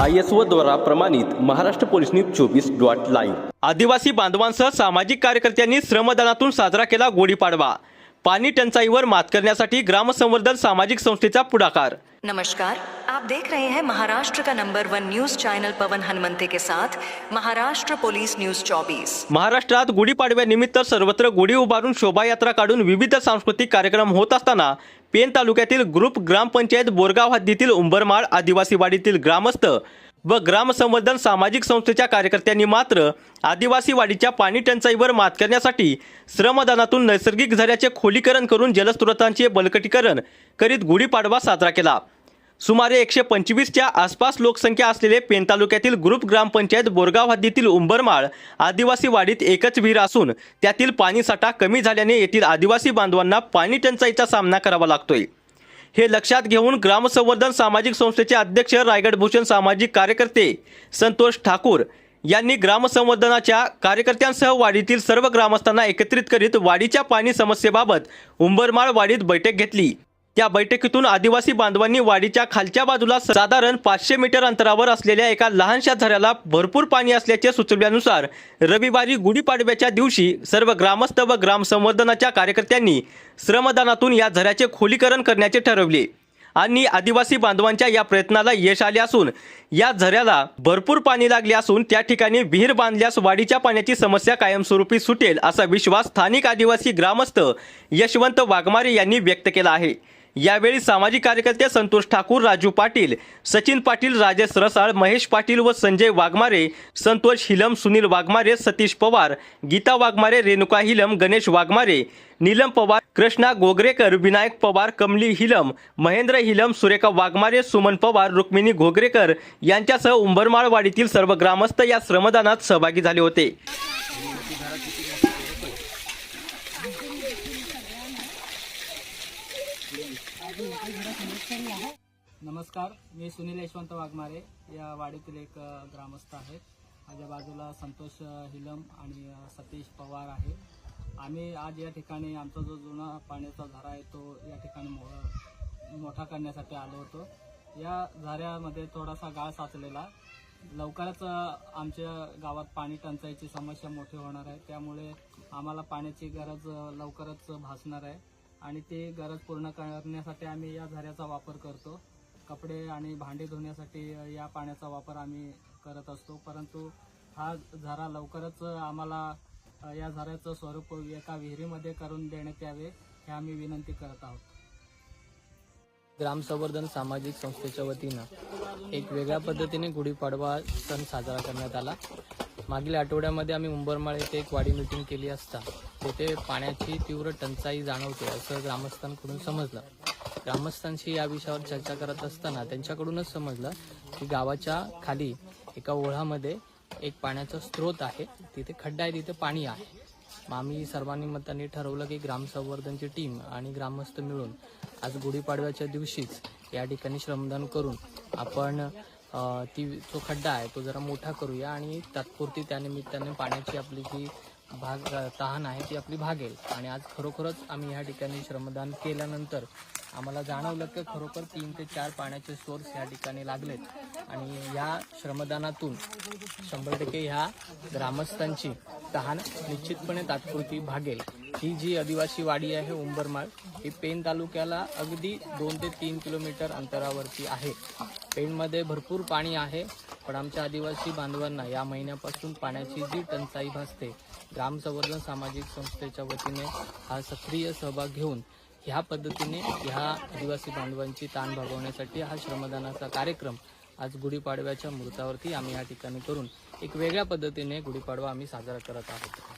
I S O द्वारा प्रमाणित Maharashtra police news चोवीस डॉट लाईव्ह. आदिवासी बांधवांसह सामाजिक कार्यकर्त्यांनी श्रमदानातून साजरा केला गुढीपाडवा पाणी टंचाईवर मात करण्यासाठी ग्रामसंवर्धन सामाजिक संस्थेचा पुढाकार. नमस्कार. आप देख रहे हैं महाराष्ट्र का number one news channel Pawan Hanumante के साथ महाराष्ट्र पोलीस न्यूज 24 महाराष्ट्रात गुढीपाडव्यानिमित्त सर्वत्र गुढी उभारून शोभायात्रा काढून विविध सांस्कृतिक कार्यक्रम होत असताना पेन तालुक्यातील ग्रुप ग्रामपंचायत बोरगाव हद्दीतील उंबरमाळ आदिवासी वाडीतील ग्रामस्थ व ग्रामसंवर्धन सामाजिक संस्थेच्या कार्यकर्त्यांनी मात्र आदिवासी वाडीच्या पाणी टंचाईवर मात करण्यासाठी श्रमदानातून नैसर्गिक झऱ्याचे खोलीकरण करून जलस्रोतांचे बलकटीकरण करीत गुढीपाडवा साजरा केला. सुमारे एकशे पंचवीसच्या आसपास लोकसंख्या असलेले पेन तालुक्यातील ग्रुप ग्रामपंचायत बोरगाव हद्दीतील उंबरमाळ आदिवासी वाडीत एकच विहीर असून त्यातील पाणीसाठा कमी झाल्याने येथील आदिवासी बांधवांना पाणी टंचाईचा सामना करावा लागतोय. हे लक्षात घेऊन ग्रामसंवर्धन सामाजिक संस्थेचे अध्यक्ष रायगड भूषण सामाजिक कार्यकर्ते संतोष ठाकूर यांनी ग्रामसंवर्धनाच्या कार्यकर्त्यांसह वाडीतील सर्व ग्रामस्थांना एकत्रित करीत वाडीच्या पाणी समस्येबाबत उंबरमाळ वाडीत बैठक घेतली. या बैठकीतून आदिवासी बांधवांनी वाडीच्या खालच्या बाजूला साधारण पाचशे मीटर अंतरावर असलेल्या एका लहानशा झऱ्याला भरपूर पाणी असल्याचे सुचवल्यानुसार रविवारी गुढीपाडव्याच्या दिवशी सर्व ग्रामस्थ व ग्रामसंवर्धनाच्या कार्यकर्त्यांनी श्रमदानातून या झऱ्याचे खोलीकरण करण्याचे ठरवले. आणि आदिवासी बांधवांच्या या प्रयत्नाला यश आले असून या झऱ्याला भरपूर पाणी लागले असून त्या ठिकाणी विहीर बांधल्यास वाडीच्या पाण्याची समस्या कायमस्वरूपी सुटेल असा विश्वास स्थानिक आदिवासी ग्रामस्थ यशवंत वाघमारे यांनी व्यक्त केला आहे. यावेळी सामाजिक कार्यकर्ते संतोष ठाकूर राजू पाटील सचिन पाटील राजेश रसाळ महेश पाटील व संजय वाघमारे संतोष हिलम सुनील वाघमारे सतीश पवार गीता वाघमारे रेणुका हिलम गणेश वाघमारे नीलम पवार कृष्णा गोगरेकर विनायक पवार कमली हिलम महेंद्र हिलम सुरेखा वाघमारे सुमन पवार रुक्मिणी घोगरेकर यांच्यासह उंबरमाळवाडीतील सर्व ग्रामस्थ या श्रमदानात सहभागी झाले होते. नमस्कार मी सुनील यशवंत वाघमारे. या वाडीतील एक ग्रामस्थ आहेत. माझ्या बाजूला संतोष हिलम आणि सतीश पवार आहे. आम्ही आज या ठिकाणी आमचा जो जुना पाण्याचा झरा आहे तो या ठिकाणी मो मोठा करण्यासाठी आलो होतो. या झऱ्यामध्ये थोडासा गाळ साचलेला. लवकरच आमच्या गावात पाणी टंचाईची समस्या मोठी होणार आहे. त्यामुळे आम्हाला पाण्याची गरज लवकरच भासणार आहे. आणि ती गरज पूर्ण करण्यासाठी आम्ही या झऱ्याचा वापर करतो. कपडे आणि भांडी धुण्यासाठी या पाण्याचा वापर आम्ही करत असतो. परंतु हा झरा लवकरच आम्हाला या झऱ्याचं स्वरूप एका विहिरीमध्ये करून देण्यात यावे हे आम्ही विनंती करत आहोत. ग्रामसंवर्धन सामाजिक संस्थेच्या वतीनं एक वेगळ्या पद्धतीने गुढीपाडवा सण साजरा करण्यात आला. मागील आठवड्यामध्ये आम्ही उंबरमाळ येथे एक वाडी मिटिंग केली असता. तेथे पाण्याची तीव्र टंचाई जाणवते असं ग्रामस्थांकडून समजलं. ग्रामस्थांशी या विषयावर चर्चा करत असताना त्यांच्याकडूनच समजलं की गावाच्या खाली एका ओढामध्ये एक पाण्याचा स्रोत आहे. तिथे खड्डा आहे तिथे पाणी आहे. मग आम्ही सर्वांनी मतांनी ठरवलं की ग्रामसंवर्धनची टीम आणि ग्रामस्थ मिळून आज गुढीपाडव्याच्या दिवशीच या ठिकाणी श्रमदान करून आपण ती जो खड्डा आहे तो जरा मोठा करूया आणि तात्पुरती त्यानिमित्ताने पाण्याची आपली जी भाग तहान आहे ती आपली भागेल. आणि आज खरोखरच आम्ही ह्या ठिकाणी श्रमदान केल्यानंतर आम्हाला जाणवलं की खरोखर तीन ते चार पाण्याचे सोर्स ह्या ठिकाणी लागलेत. आणि ह्या श्रमदानातून शंभर टक्के ह्या ग्रामस्थांची तहान निश्चितपणे तात्पुरती भागेल. ही जी आदिवासी वाडी आहे उंबरमाळ ही पेन तालुक्याला अगदी दोन ते तीन किलोमीटर अंतरावरती आहे. पेणमध्ये भरपूर पाणी आहे पण आमच्या आदिवासी बांधवांना या महिन्यापासून पाण्याची जी टंचाई भासते ग्रामसंवर्धन सामाजिक संस्थेच्या वतीने हा सक्रिय सहभाग घेऊन ह्या पद्धतीने ह्या आदिवासी बांधवांची ताण भागवण्यासाठी हा श्रमदानाचा कार्यक्रम आज गुढीपाडव्याच्या मुहूर्तावरती आम्ही या ठिकाणी करून एक वेगळ्या पद्धतीने गुढीपाडवा आम्ही साजरा करत आहोत.